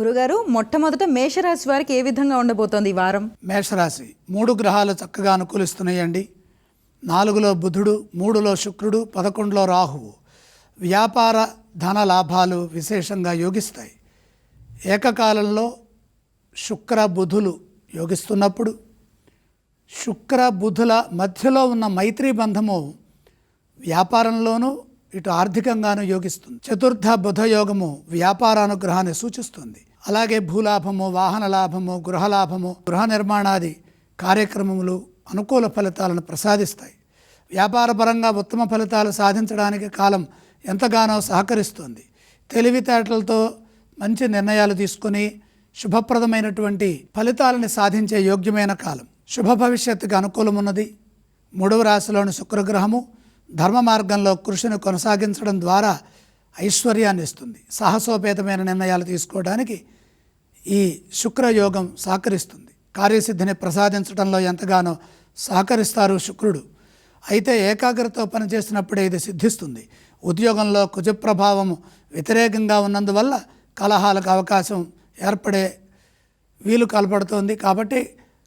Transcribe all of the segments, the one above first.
గురుగారు మొట్టమొదట మేషరాశి వారికి ఏ విధంగా ఉండబోతోంది ఈ వారం? మేషరాశి మూడు గ్రహాలు చక్కగా అనుకూలిస్తున్నాయండి. నాలుగులో బుధుడు మూడులో శుక్రుడు పదకొండులో రాహువు. వ్యాపార ధన లాభాలు విశేషంగా యోగిస్తాయి. ఏకకాలంలో శుక్ర బుధులు యోగిస్తున్నప్పుడు శుక్ర బుధుల మధ్యలో ఉన్న మైత్రీ బంధము వ్యాపారంలోనూ ఇటు ఆర్థికంగాను యోగిస్తుంది. చతుర్థ బుధ యోగము వ్యాపారానుగ్రహాన్ని సూచిస్తుంది. అలాగే భూలాభము వాహన లాభము గృహలాభము గృహ నిర్మాణాది కార్యక్రమములు అనుకూల ఫలితాలను ప్రసాదిస్తాయి. వ్యాపారపరంగా ఉత్తమ ఫలితాలు సాధించడానికి కాలం ఎంతగానో సహకరిస్తుంది. తెలివితేటలతో మంచి నిర్ణయాలు తీసుకుని శుభప్రదమైనటువంటి ఫలితాలను సాధించే యోగ్యమైన కాలం. శుభ భవిష్యత్తుకు అనుకూలమున్నది. మూడవ రాశిలోని శుక్రగ్రహము ధర్మ మార్గంలో కృషిని కొనసాగించడం ద్వారా ఐశ్వర్యాన్ని ఇస్తుంది. సాహసోపేతమైన నిర్ణయాలు తీసుకోవడానికి ఈ శుక్రయోగం సహకరిస్తుంది. కార్యసిద్ధిని ప్రసాదించడంలో ఎంతగానో సహకరిస్తారు శుక్రుడు. అయితే ఏకాగ్రతతో పనిచేసినప్పుడే ఇది సిద్ధిస్తుంది. ఉద్యోగంలో కుజప్రభావము వ్యతిరేకంగా ఉన్నందువల్ల కలహాలకు అవకాశం ఏర్పడే వీలు కలపడుతోంది. కాబట్టి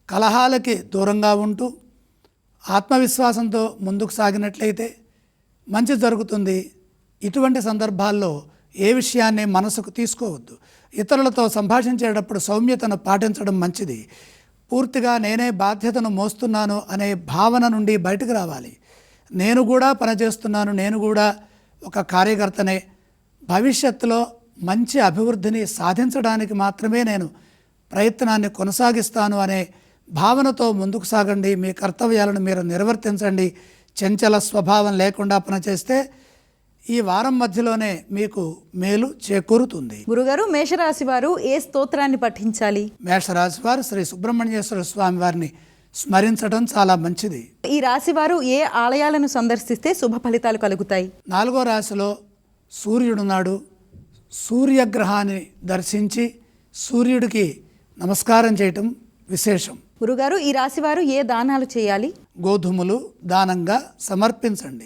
కలహాలకి దూరంగా ఉంటూ ఆత్మవిశ్వాసంతో ముందుకు సాగినట్లయితే మంచి జరుగుతుంది. ఇటువంటి సందర్భాల్లో ఏ విషయాన్ని మనసుకు తీసుకోవద్దు. ఇతరులతో సంభాషించేటప్పుడు సౌమ్యతను పాటించడం మంచిది. పూర్తిగా నేనే బాధ్యతను మోస్తున్నాను అనే భావన నుండి బయటకు రావాలి. నేను కూడా పనిచేస్తున్నాను. నేను కూడా ఒక కార్యకర్తనే. భవిష్యత్తులో మంచి అభివృద్ధిని సాధించడానికి మాత్రమే నేను ప్రయత్నాన్ని కొనసాగిస్తాను అనే భావనతో ముందుకు సాగండి. మీ కర్తవ్యాలను మీరు నిర్వర్తించండి. చంచల స్వభావం లేకుండా పనిచేస్తే ఈ వారం మధ్యలోనే మీకు మేలు చేకూరుతుంది. గురుగారు మేషరాశి వారు ఏ స్తోత్రాన్ని పఠించాలి? మేషరాశి వారు శ్రీ సుబ్రహ్మణ్యేశ్వర స్వామి వారిని స్మరించడం చాలా మంచిది. ఈ రాశి వారు ఏ ఆలయాలను సందర్శిస్తే శుభ ఫలితాలు కలుగుతాయి? నాలుగో రాశిలో సూర్యుడున్నాడు సూర్యగ్రహాన్ని దర్శించి సూర్యుడికి నమస్కారం చేయటం విశేషం. గురుగారు ఈ రాశి వారు ఏ దానాలు చేయాలి? గోధుమలు దానంగా సమర్పించండి.